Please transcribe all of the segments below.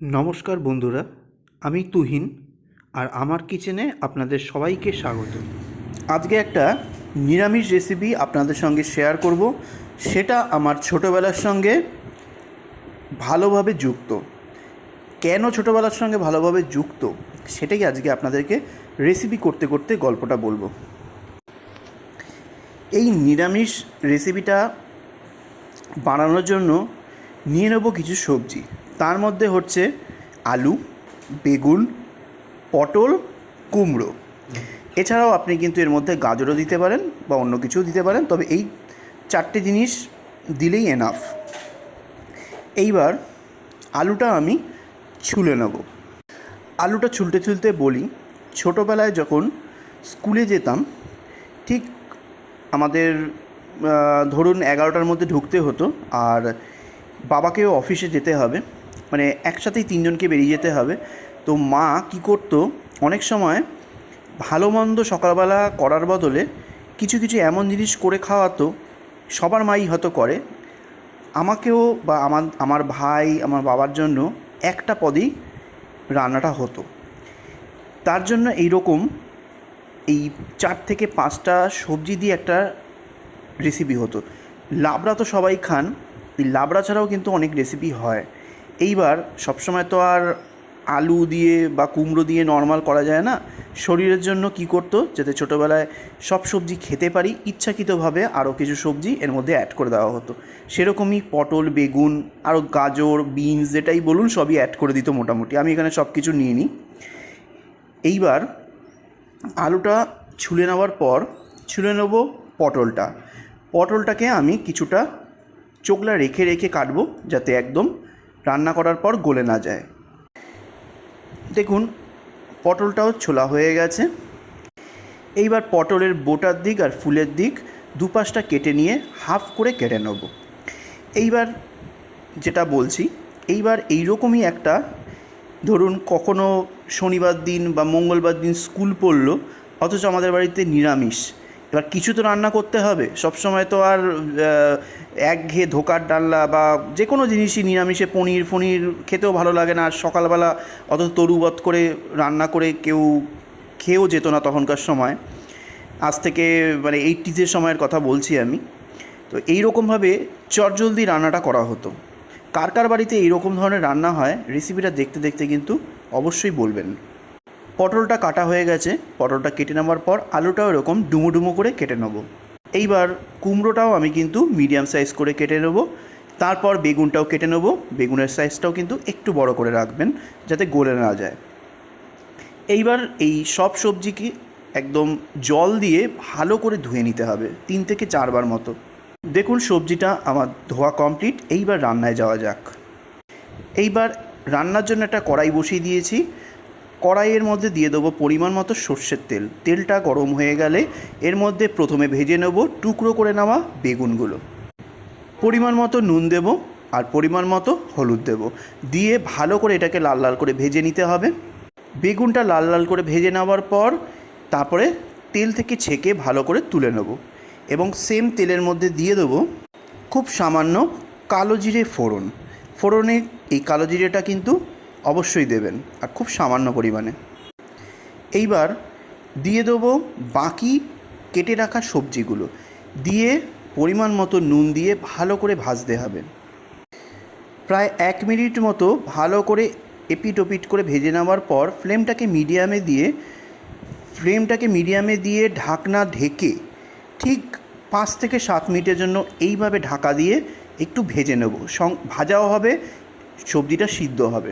নমস্কার বন্ধুরা, আমি তুহিন আর আমার কিচেনে আপনাদের সবাইকে স্বাগত। আজকে একটা নিরামিষ রেসিপি আপনাদের সঙ্গে শেয়ার করব। সেটা আমার ছোটোবেলার সঙ্গে ভালোভাবে যুক্ত। কেন ছোটোবেলার সঙ্গে ভালোভাবে যুক্ত? সেটাই আজকে আপনাদেরকে রেসিপি করতে করতে গল্পটা বলব। এই নিরামিষ রেসিপিটা বানানোর জন্য নিয়ে নেব কিছু সবজি। তার মধ্যে হচ্ছে আলু, বেগুন, পটল, কুমড়ো। এছাড়াও আপনি কিন্তু এর মধ্যে গাজরও দিতে পারেন বা অন্য কিছুও দিতে পারেন, তবে এই চারটে জিনিস দিলেই এনাফ এইবার আলুটা আমি ছুলে নেব। আলুটা ছুলতে ছুলতে বলি, ছোটোবেলায় যখন স্কুলে যেতাম, ঠিক আমাদের ধরুন এগারোটার মধ্যে ঢুকতে হতো, আর বাবাকেও অফিসে যেতে হবে। মানে একসাথেই তিনজনকে বেরিয়ে যেতে হবে। তো মা কি করতো, অনেক সময় ভালো মন্দ সকালবেলা করার বদলে কিছু কিছু এমন জিনিস করে খাওয়াতো, সবার মাই হয়তো করে। আমাকেও বা আমার আমার ভাই, আমার বাবার জন্য একটা পদেই রান্নাটা হতো। তার জন্য এই রকম এই চার থেকে পাঁচটা সবজি দিয়ে একটা রেসিপি হতো। লাবড়া তো সবাই খান এই লাবড়া ছাড়াও কিন্তু অনেক রেসিপি হয়। এইবার সবসময় তো আর আলু দিয়ে বা কুমড়ো দিয়ে নর্মাল করা যায় না। শরীরের জন্য কি করতো যাতে ছোটোবেলায় সব সবজি খেতে পারি, ইচ্ছাকৃতভাবে আরও কিছু সবজি এর মধ্যে অ্যাড করে দেওয়া হতো। সেরকমই পটল, বেগুন, আরও গাজর বিনস যেটাই বলুন সবই অ্যাড করে দিত মোটামুটি। আমি এখানে সব কিছু নিয়ে নিই। এইবার আলুটা ছুলে নেওয়ার পর, ছুলে নেব পটলটা। পটলটাকে আমি কিছুটা চোখলা রেখে রেখে কাটবো যাতে একদম রান্না করার পর গলে না যায়। দেখুন, পটলটাও ছোলা হয়ে গেছে। এইবার পটলের বোটার দিক আর ফুলের দিক দুপাশটা কেটে নিয়ে হাফ করে কেটে নেব। এইবার যেটা বলছি, এইবার এইরকমই একটা, ধরুন কখনো শনিবার দিন বা মঙ্গলবার দিন স্কুল পড়ল, অথচ আমাদের বাড়িতে নিরামিষ। এবার কিছু তো রান্না করতে হবে। সব সময় তো আর একঘেয়ে ধোকার ডাল্লা বা যে কোনো জিনিসই নিরামিষে পনির, ফনির খেতেও ভালো লাগে না। আর সকালবেলা অত তরুবত করে রান্না করে কেউ খেয়েও যেত না তখনকার সময়। আজ থেকে মানে এইটিজের সময়ের কথা বলছি আমি। তো এই রকমভাবে চটজলদি রান্নাটা করা হতো। কার কার বাড়িতে এইরকম ধরনের রান্না হয় রেসিপিটা দেখতে দেখতে কিন্তু অবশ্যই বলবেন। পটলটা কাটা হয়ে গেছে, পটলটা কেটে নেওয়ার পর আলুটাও এরকম ডুমো ডুমো করে কেটে নেব। এইবার কুমড়োটাও আমি কিন্তু মিডিয়াম সাইজ করে কেটে নেব। তারপর বেগুনটাও কেটে নেব। বেগুনের সাইজটাও কিন্তু একটু বড় করে রাখবেন যাতে গলে না যায়। এইবার এই সব সবজিকে একদম জল দিয়ে ভালো করে ধুয়ে নিতে হবে, তিন থেকে চারবার মতো। দেখুন সবজিটা আমার ধোয়া কমপ্লিট, এইবার রান্নায় যাওয়া যাক। এইবার রান্নার জন্য একটা কড়াই বসিয়ে দিয়েছি। কড়াইয়ের মধ্যে দিয়ে দেবো পরিমাণ মতো সর্ষের তেল। তেলটা গরম হয়ে গেলে এর মধ্যে প্রথমে ভেজে নেব টুকরো করে নেওয়া বেগুনগুলো। পরিমাণ মতো নুন দেব আর পরিমাণ মতো হলুদ দেব। দিয়ে ভালো করে এটাকে লাল লাল করে ভেজে নিতে হবে। বেগুনটা লাল লাল করে ভেজে নেওয়ার পর তারপরে তেল থেকে ছেঁকে ভালো করে তুলে নেব। এবং সেম তেলের মধ্যে দিয়ে দেবো খুব সামান্য কালো জিরে ফোড়ন। ফোড়নে এই কালো জিরেটা কিন্তু অবশ্যই দেবেন, আর খুব সামান্য পরিমাণে। এইবার দিয়ে দেবো বাকি কেটে রাখা সবজিগুলো। দিয়ে পরিমাণ মতো নুন দিয়ে ভালো করে ভাজতে হবে। প্রায় এক মিনিট মতো ভালো করে এপিট ওপিট করে ভেজে নেওয়ার পর ফ্লেমটাকে মিডিয়ামে দিয়ে, ফ্লেমটাকে মিডিয়ামে দিয়ে ঢাকনা ঢেকে ঠিক পাঁচ থেকে সাত মিনিটের জন্য এইভাবে ঢাকা দিয়ে একটু ভেজে নেব। সং, ভাজাও হবে, সবজিটা সিদ্ধ হবে।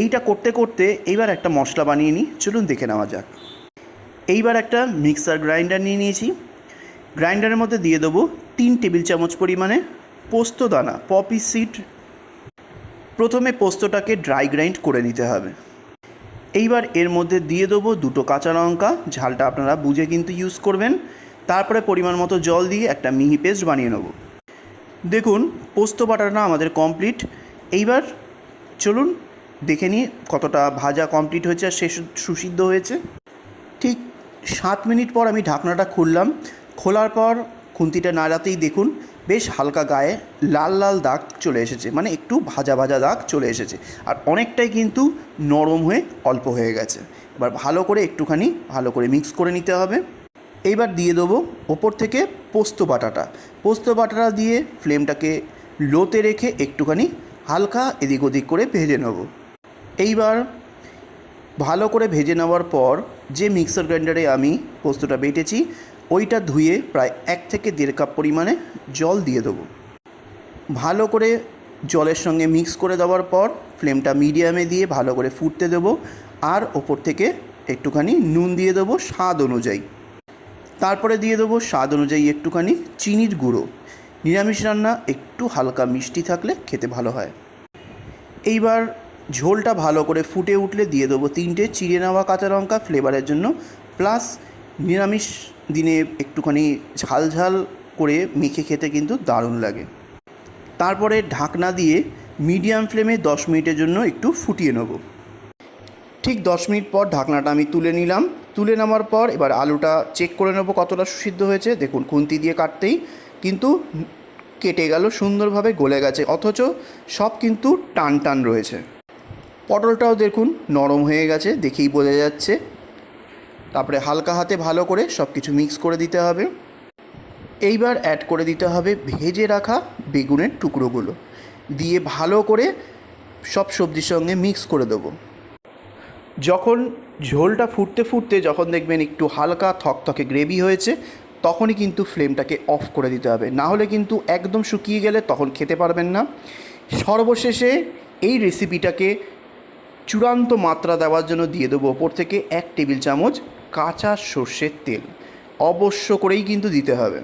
এইটা করতে করতে এইবার একটা মশলা বানিয়ে নিই। চলুন দেখে নেওয়া যাক। এইবার একটা মিক্সার গ্রাইন্ডার নিয়ে নিয়েছি। গ্রাইন্ডারের মধ্যে দিয়ে দেবো তিন টেবিল চামচ পরিমাণে পোস্ত দানা, পপি সিড। প্রথমে পোস্তটাকে ড্রাই গ্রাইন্ড করে নিতে হবে। এইবার এর মধ্যে দিয়ে দেবো দুটো কাঁচা লঙ্কা, ঝালটা আপনারা বুঝে কিন্তু ইউজ করবেন। তারপরে পরিমাণ মতো জল দিয়ে একটা মিহি পেস্ট বানিয়ে নেব। দেখুন, পোস্ত বাটাটা আমাদের কমপ্লিট এইবার চলুন দেখে নিই কতটা ভাজা কমপ্লিট হয়েছে আর শেষ সুসিদ্ধ হয়েছে। ঠিক সাত মিনিট পর আমি ঢাকনাটা খুললাম। খোলার পর খুন্তিটা নাড়াতেই দেখুন বেশ হালকা গায়ে লাল লাল দাগ চলে এসেছে মানে একটু ভাজা ভাজা দাগ চলে এসেছে। আর অনেকটাই কিন্তু নরম হয়ে অল্প হয়ে গেছে। এবার ভালো করে একটুখানি ভালো করে মিক্স করে নিতে হবে। এইবার দিয়ে দেবো ওপর থেকে পোস্ত বাটাটা। পোস্ত বাটাটা দিয়ে ফ্লেমটাকে লোতে রেখে একটুখানি হালকা এদিক ওদিক করে ভেজে নেব। এইবার ভালো করে ভেজে নেওয়ার পর যে মিক্সার গ্রাইন্ডারে আমি পোস্তটা বেটেছি, ওইটা ধুয়ে প্রায় এক থেকে দেড় কাপ পরিমাণে জল দিয়ে দেবো। ভালো করে জলের সঙ্গে মিক্স করে দেওয়ার পর ফ্লেমটা মিডিয়ামে দিয়ে ভালো করে ফুটতে দেবো আর ওপর থেকে একটুখানি নুন দিয়ে দেবো স্বাদ অনুযায়ী। তারপরে দিয়ে দেবো স্বাদ অনুযায়ী একটুখানি চিনির গুঁড়ো। নিরামিষ রান্না একটু হালকা মিষ্টি থাকলে খেতে ভালো হয়। এইবার ঝোলটা ভালো করে ফুটে উঠলে দিয়ে দেবো তিনটে চিড়ে নেওয়া কাঁচা লঙ্কা ফ্লেভারের জন্য, প্লাস নিরামিষ দিনে একটুখানি ঝাল ঝাল করে মেখে খেতে কিন্তু দারুণ লাগে। তারপরে ঢাকনা দিয়ে মিডিয়াম ফ্লেমে দশ মিনিটের জন্য একটু ফুটিয়ে নেব। ঠিক দশ মিনিট পর ঢাকনাটা আমি তুলে নিলাম। তুলে নেওয়ার পর এবার আলুটা চেক করে নেব কতটা সুসিদ্ধ হয়েছে। দেখুন, খুন্তি দিয়ে কাটতেই কিন্তু কেটে গেল, সুন্দরভাবে গলে গেছে, অথচ সব কিন্তু টান টান রয়েছে। পটলটাও দেখুন নরম হয়ে গেছে, দেখেই বোঝা যাচ্ছে। তারপরে হালকা হাতে ভালো করে সব কিছু মিক্স করে দিতে হবে। এইবার অ্যাড করে দিতে হবে ভেজে রাখা বেগুনের টুকরোগুলো। দিয়ে ভালো করে সব সবজির সঙ্গে মিক্স করে দেবো। যখন ঝোলটা ফুটতে ফুটতে যখন দেখবেন একটু হালকা থকথকে গ্রেভি হয়েছে, তখনই কিন্তু ফ্লেমটাকে অফ করে দিতে হবে। না হলে কিন্তু একদম শুকিয়ে গেলে তখন খেতে পারবেন না। সর্বশেষে এই রেসিপিটাকে চূড়ান্ত মাত্রা দেওয়ার জন্য দিয়ে দেবো ওপর থেকে এক টেবিল চামচ কাঁচা সর্ষের তেল। অবশ্য করেই কিন্তু দিতে হবে।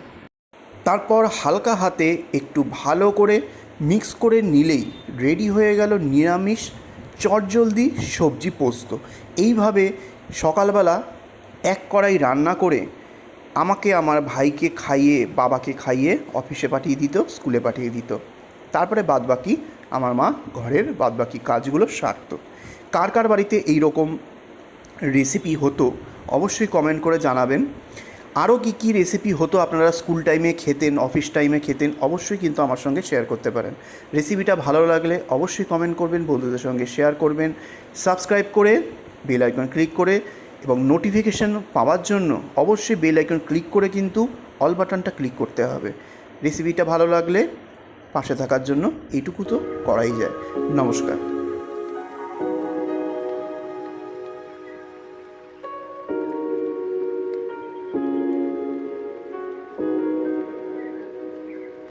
তারপর হালকা হাতে একটু ভালো করে মিক্স করে নিলেই রেডি হয়ে গেল নিরামিষ চটজলদি সবজি পোস্ত। এইভাবে সকালবেলা এক কড়াই রান্না করে আমাকে আমার ভাইকে খাইয়ে, বাবাকে খাইয়ে অফিসে পাঠিয়ে দিত, স্কুলে পাঠিয়ে দিত। তারপরে বাদবাকি আমার মা ঘরের বাদবাকি কাজগুলো সারত। কার কার বাড়িতে এই রকম রেসিপি হতো, অবশ্যই কমেন্ট করে জানাবেন। আরও কী কী রেসিপি হতো আপনারা স্কুল টাইমে খেতেন অফিস টাইমে খেতেন, অবশ্যই কিন্তু আমার সঙ্গে শেয়ার করতে পারেন। রেসিপিটা ভালো লাগলে অবশ্যই কমেন্ট করবেন, বন্ধুদের সঙ্গে শেয়ার করবেন। সাবস্ক্রাইব করে বেল আইকন ক্লিক করে এবং নোটিফিকেশান পাওয়ার জন্য অবশ্যই বেল আইকন ক্লিক করে কিন্তু অল বাটনটা ক্লিক করতে হবে। রেসিপিটা ভালো লাগলে পাশে থাকার জন্য এইটুকু তো করাই যায়। নমস্কার।